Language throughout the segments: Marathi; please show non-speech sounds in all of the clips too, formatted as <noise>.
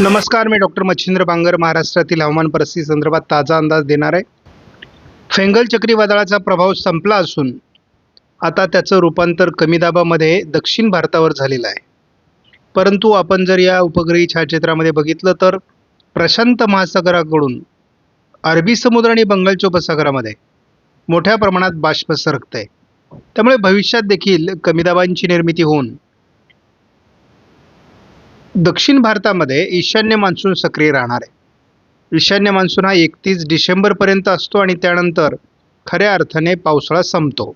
नमस्कार मी डॉक्टर मच्छिंद्र बांगर महाराष्ट्रातील हवामान परिस्थिती संदर्भात ताजा अंदाज देणार आहे. फेंगल चक्रीवादळाचा प्रभाव संपला असून आता त्याचं रूपांतर कमी दाबामध्ये दक्षिण भारतावर झालेलं आहे. परंतु आपण जर या उपग्रही छायाचित्रामध्ये बघितलं तर प्रशांत महासागराकडून अरबी समुद्र आणि बंगालच्या उपसागरामध्ये मोठ्या प्रमाणात बाष्प सरकत आहे त्यामुळे भविष्यात देखील कमी दाबांची निर्मिती होऊन दक्षिण भारतामध्ये ईशान्य मान्सून सक्रिय राहणार आहे. ईशान्य मान्सून हा एकतीस डिसेंबरपर्यंत असतो आणि त्यानंतर खऱ्या अर्थाने पावसाळा संपतो.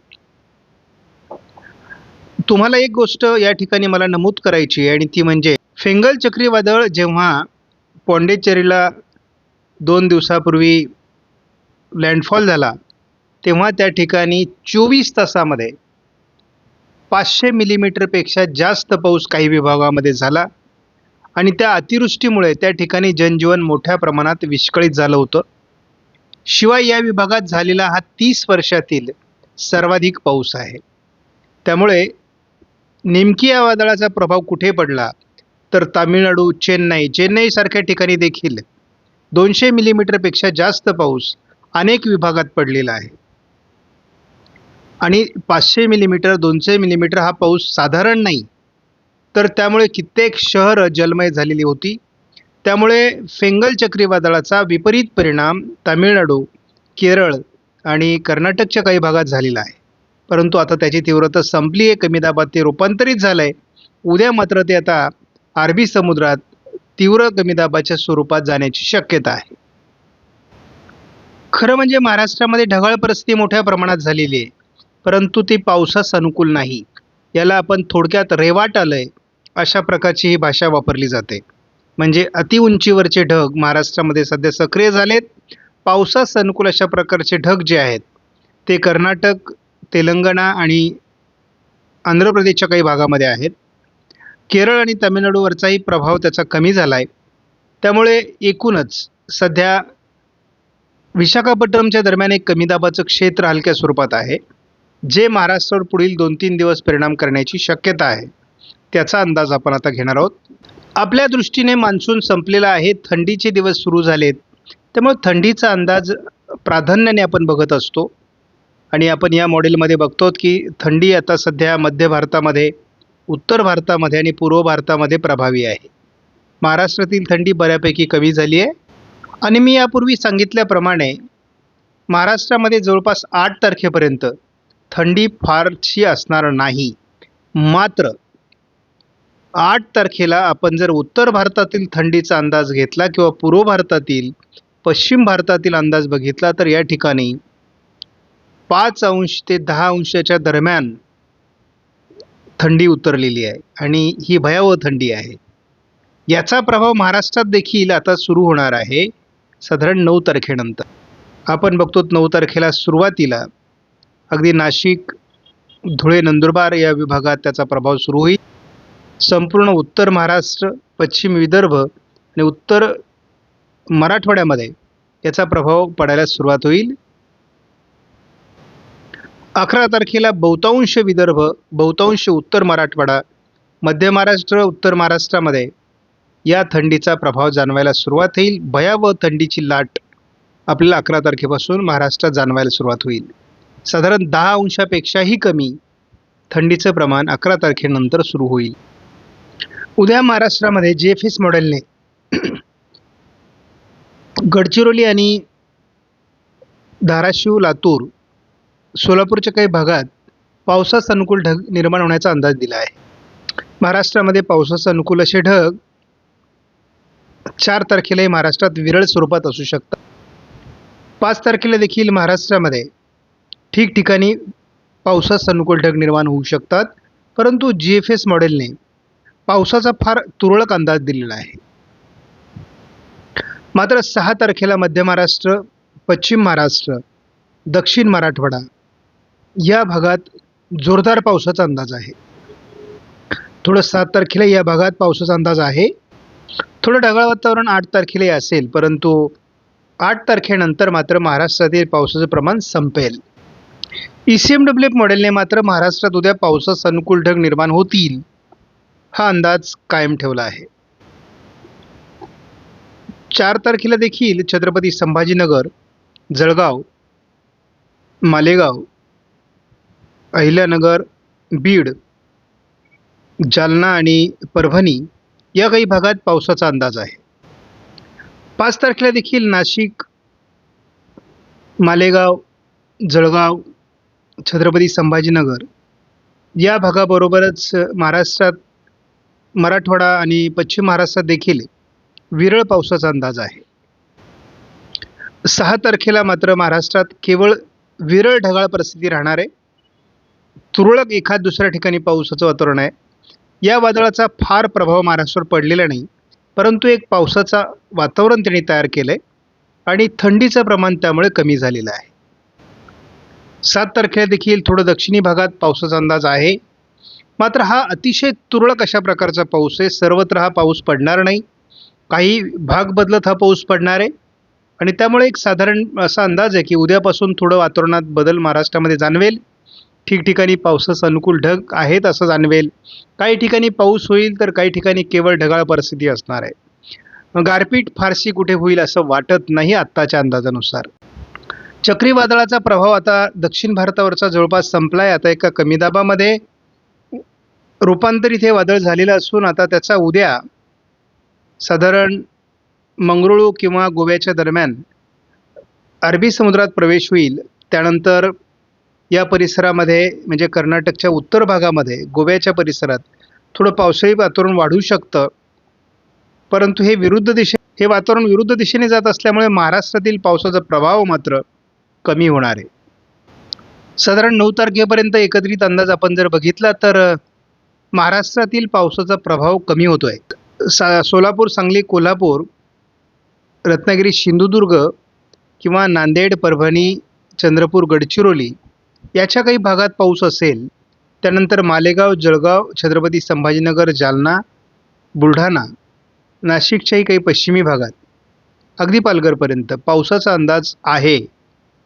तुम्हाला एक गोष्ट या ठिकाणी मला नमूद करायची आहे आणि ती म्हणजे फेंगल चक्रीवादळ जेव्हा पॉंडेचेरीला दोन दिवसापूर्वी लँडफॉल झाला तेव्हा त्या ठिकाणी चोवीस तासामध्ये पाचशे मिलीमीटरपेक्षा जास्त पाऊस काही विभागामध्ये झाला. आणि त्या अतिवृष्टीमुळे त्या ठिकाणी जनजीवन मोठ्या प्रमाणात विस्कळीत झालं होतं. शिवाय या विभागात झालेला हा तीस वर्षातील सर्वाधिक पाऊस आहे. त्यामुळे नेमकी या वादळाचा प्रभाव कुठे पडला? तर तामिळनाडू चेन्नई चेन्नईसारख्या ठिकाणी देखील दोनशे मिलीमीटरपेक्षा जास्त पाऊस अनेक विभागात पडलेला आहे. आणि पाचशे मिलीमीटर दोनशे मिलीमीटर हा पाऊस साधारण नाही. तर त्यामुळे कित्येक शहरं जलमय झालेली होती. त्यामुळे फेंगल चक्रीवादळाचा विपरीत परिणाम तामिळनाडू केरळ आणि कर्नाटकच्या काही भागात झालेला आहे. परंतु आता त्याची तीव्रता संपली आहे कमी दाबात ते रूपांतरित झालं आहे उद्या मात्र ते आता अरबी समुद्रात तीव्र कमी दाबाच्या स्वरूपात जाण्याची शक्यता आहे. खरं म्हणजे महाराष्ट्रामध्ये ढगाळ परिस्थिती मोठ्या प्रमाणात झालेली आहे. परंतु ती पावसास अनुकूल नाही. याला आपण थोडक्यात रेवाट आलं आहे अशा प्रकारची ही भाषा वापरली जाते. म्हणजे अतिउंचीवरचे ढग महाराष्ट्रामध्ये सध्या सक्रिय झालेत. पावसास अनुकूल अशा प्रकारचे ढग जे आहेत ते कर्नाटक तेलंगणा आणि आंध्र प्रदेशच्या काही भागामध्ये आहेत. केरळ आणि तामिळनाडूवरचाही प्रभाव त्याचा कमी झाला आहे त्यामुळे एकूणच सध्या विशाखापट्टणमच्या दरम्यान एक कमी दाबाचं क्षेत्र हलक्या स्वरूपात आहे जे महाराष्ट्रावर पुढील दोन तीन दिवस परिणाम करण्याची शक्यता आहे. त्याचा अंदाज आपण आता घेणार आहोत. आपल्या दृष्टीने मान्सून संपलेला आहे थंडीचे दिवस सुरू झालेत. त्यामुळे थंडीचा अंदाज प्राधान्याने आपण बघत असतो. आणि आपण या मॉडेलमध्ये बघतो की थंडी आता सध्या मध्य भारतामध्ये उत्तर भारतामध्ये आणि पूर्व भारतामध्ये प्रभावी आहे. महाराष्ट्रातील थंडी बऱ्यापैकी कमी झाली आहे. आणि मी यापूर्वी सांगितल्याप्रमाणे महाराष्ट्रामध्ये जवळपास आठ तारखेपर्यंत थंडी फारशी असणार नाही. मात्र आठ तारखेला आपण जर उत्तर भारतातील थंडीचा अंदाज घेतला किंवा पूर्व भारतातील पश्चिम भारतातील अंदाज बघितला तर या ठिकाणी पाच अंश ते दहा अंशाच्या दरम्यान थंडी उतरलेली आहे आणि ही भयावह थंडी आहे. याचा प्रभाव महाराष्ट्रात देखील आता सुरू होणार आहे साधारण नऊ तारखेनंतर. आपण बघतो नऊ तारखेला सुरुवातीला अगदी नाशिक धुळे नंदुरबार या विभागात त्याचा प्रभाव सुरू होईल. संपूर्ण उत्तर महाराष्ट्र पश्चिम विदर्भ आणि उत्तर मराठवाड्यामध्ये याचा प्रभाव पडायला सुरुवात होईल. अकरा तारखेला बहुतांश विदर्भ बहुतांश उत्तर मराठवाडा मध्य महाराष्ट्र उत्तर महाराष्ट्रामध्ये या थंडीचा प्रभाव जाणवायला सुरुवात होईल. भयावह थंडीची लाट आपल्याला अकरा तारखेपासून महाराष्ट्रात जाणवायला सुरुवात होईल. साधारण दहा अंशापेक्षाही कमी थंडीचं प्रमाण अकरा तारखेनंतर सुरू होईल. उद्या महाराष्ट्रामध्ये जे एफ एस मॉडेलने गडचिरोली आणि धाराशिव लातूर सोलापूरच्या काही भागात पावसास अनुकूल ढग निर्माण होण्याचा अंदाज दिला आहे. महाराष्ट्रामध्ये पावसास अनुकूल असे ढग चार तारखेलाही महाराष्ट्रात विरळ स्वरूपात असू शकतात. पाच तारखेला देखील महाराष्ट्रामध्ये ठिकठिकाणी पावसास अनुकूल ढग निर्माण होऊ शकतात. परंतु जी एफ एस मॉडेलने पावसाचा फार तुरळक अंदाज दिलेला आहे. मात्र सहा तारखेला मध्य महाराष्ट्र पश्चिम महाराष्ट्र दक्षिण मराठवाडा या भागात जोरदार पावसाचा अंदाज आहे. थोडं सात तारखेला या भागात पावसाचा अंदाज आहे. थोडं ढगाळ वातावरण आठ तारखेलाही असेल परंतु आठ तारखेनंतर मात्र महाराष्ट्रातील पावसाचं प्रमाण संपेल. E C M W F मॉडेलने मात्र महाराष्ट्रात उद्या पावसास अनुकूल ढग निर्माण होतील. हा अंदाज कायम ठेवला आहे. चार तारखेला देखील छत्रपती संभाजीनगर जळगाव मालेगाव अहिल्यानगर बीड जालना आणि परभणी या काही भागात पावसाचा अंदाज आहे. पाच तारखेला देखील नाशिक मालेगाव जळगाव छत्रपती संभाजीनगर या भागाबरोबरच महाराष्ट्रात मराठवाडा आणि पश्चिम महाराष्ट्रात देखील विरळ पावसाचा अंदाज आहे. सहा तारखेला मात्र महाराष्ट्रात केवळ विरळ ढगाळ परिस्थिती राहणार आहे. तुरळक एखाद दुसऱ्या ठिकाणी पावसाचं वातावरण आहे. या वादळाचा फार प्रभाव महाराष्ट्रावर पडलेला नाही परंतु एक पावसाचा वातावरण त्यांनी तयार केलं आहे आणि थंडीचं प्रमाण त्यामुळे कमी झालेलं आहे. सात तारखेला देखील थोडं दक्षिणी भागात पावसाचा अंदाज आहे. मात्र हा अतिशय तुरळक अशा प्रकारचा पाऊस आहे. सर्वत्र हा पाऊस पडणार नाही. काही भाग बदलत हा पाऊस पडणार आहे. आणि त्यामुळे एक साधारण असा अंदाज आहे की उद्यापासून थोडं वातावरणात बदल महाराष्ट्रामध्ये जाणवेल. ठिकठिकाणी पावसास अनुकूल ढग आहेत असं जाणवेल. काही ठिकाणी पाऊस होईल तर काही ठिकाणी केवळ ढगाळ परिस्थिती असणार आहे. गारपीट फारशी कुठे होईल असं वाटत नाही आत्ताच्या अंदाजानुसार. चक्रीवादळाचा प्रभाव आता दक्षिण भारतावरचा जवळपास संपला आहे आता एका कमी दाबामध्ये रूपांतरित हे वादळ झालेलं असून आता त्याचा उद्या साधारण मंगरुळू किंवा गोव्याच्या दरम्यान अरबी समुद्रात प्रवेश होईल. त्यानंतर या परिसरामध्ये म्हणजे कर्नाटकच्या उत्तर भागामध्ये गोव्याच्या परिसरात थोडं पावसाळी वातावरण वाढू शकतं. परंतु हे विरुद्ध दिशे हे वातावरण विरुद्ध दिशेने जात असल्यामुळे महाराष्ट्रातील पावसाचा प्रभाव मात्र कमी होणार आहे. साधारण नऊ तारखेपर्यंत एकत्रित अंदाज आपण जर बघितला तर महाराष्ट्रातील पावसाचा प्रभाव कमी होतो आहे सा सोलापूर सांगली कोल्हापूर रत्नागिरी सिंधुदुर्ग किंवा नांदेड परभणी चंद्रपूर गडचिरोली याच्या काही भागात पाऊस असेल त्यानंतर मालेगाव जळगाव छत्रपती संभाजीनगर जालना बुलढाणा नाशिकच्याही काही पश्चिमी भागात अगदी पालघरपर्यंत पावसाचा अंदाज आहे.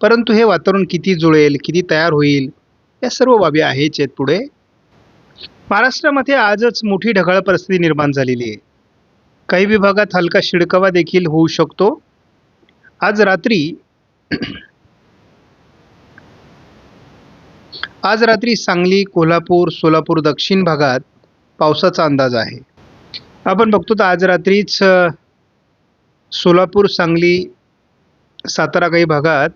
परंतु हे वातावरण किती जुळेल किती तयार होईल या सर्व बाबी आहेच आहेत पुढे. महाराष्ट्रामध्ये आजच मोठी ढगाळ परिस्थिती निर्माण झालेली आहे. काही विभागात हलका शिडकावा देखील होऊ शकतो. आज रात्री <clears throat> आज रात्री सांगली कोल्हापूर सोलापूर दक्षिण भागात पावसाचा अंदाज आहे. आपण बघतो तर आज रात्रीच सोलापूर सांगली सातारा काही भागात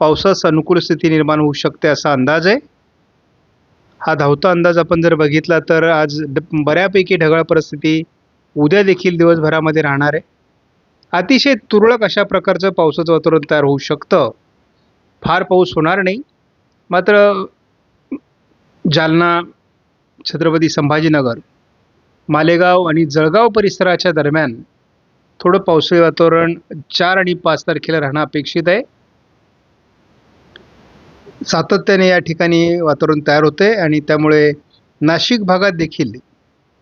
पावसास अनुकूल स्थिती निर्माण होऊ शकते असा अंदाज आहे. हा धावता अंदाज आपण जर बघितला तर आज ड- बऱ्यापैकी ढगाळ परिस्थिती उद्या देखील दिवसभरामध्ये राहणार आहे. अतिशय तुरळक अशा प्रकारचं पावसाचं वातावरण तयार होऊ शकतं. फार पाऊस होणार नाही. मात्र जालना छत्रपती संभाजीनगर मालेगाव आणि जळगाव परिसराच्या दरम्यान थोडं पावसाळी वातावरण चार आणि पाच तारखेला राहणं अपेक्षित आहे. सातत्याने या ठिकाणी वातावरण तयार होते आणि त्यामुळे नाशिक भागात देखील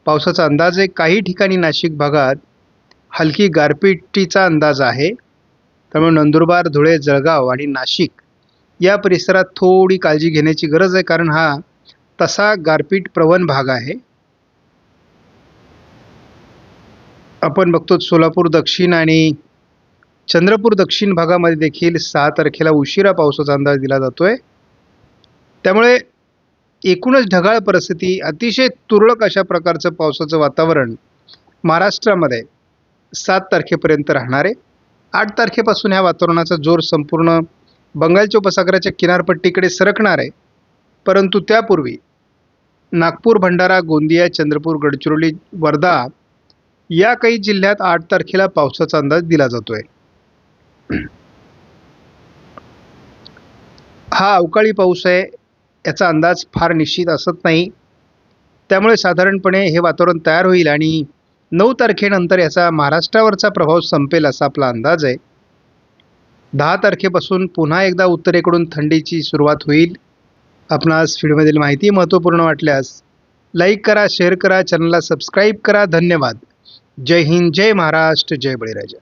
पावसाचा अंदाज आहे. काही ठिकाणी नाशिक भागात हलकी गारपिटीचा अंदाज आहे. त्यामुळे नंदुरबार धुळे जळगाव आणि नाशिक या परिसरात थोडी काळजी घेण्याची गरज आहे. कारण हा तसा गारपीट प्रवण भाग आहे. आपण बघतो सोलापूर दक्षिण आणि चंद्रपूर दक्षिण भागामध्ये देखील सहा तारखेला उशिरा पावसाचा अंदाज दिला जातोय. त्यामुळे एकूणच ढगाळ परिस्थिती अतिशय तुरळक अशा प्रकारचं पावसाचं वातावरण महाराष्ट्रामध्ये सात तारखेपर्यंत राहणार. आहे आठ तारखेपासून ह्या वातावरणाचा जोर संपूर्ण बंगालच्या उपसागराच्या किनारपट्टीकडे सरकणार आहे. परंतु त्यापूर्वी नागपूर भंडारा गोंदिया चंद्रपूर गडचिरोली वर्धा या काही जिल्ह्यात आठ तारखेला पावसाचा अंदाज दिला जातोय. हा अवकाळी पाऊस आहे. याचा अंदाज फार निश्चित असत नाही. त्यामुळे साधारणपणे हे वातावरण तयार होईल आणि नऊ तारखेनंतर याचा महाराष्ट्रावरचा प्रभाव संपेल असा आपला अंदाज आहे. दहा तारखेपासून पुन्हा एकदा उत्तरेकडून थंडीची सुरुवात होईल. आपणास व्हिडिओमधील माहिती महत्त्वपूर्ण वाटल्यास लाईक करा शेअर करा चॅनलला सबस्क्राईब करा. धन्यवाद. जय हिंद जय महाराष्ट्र जय बळीराजा.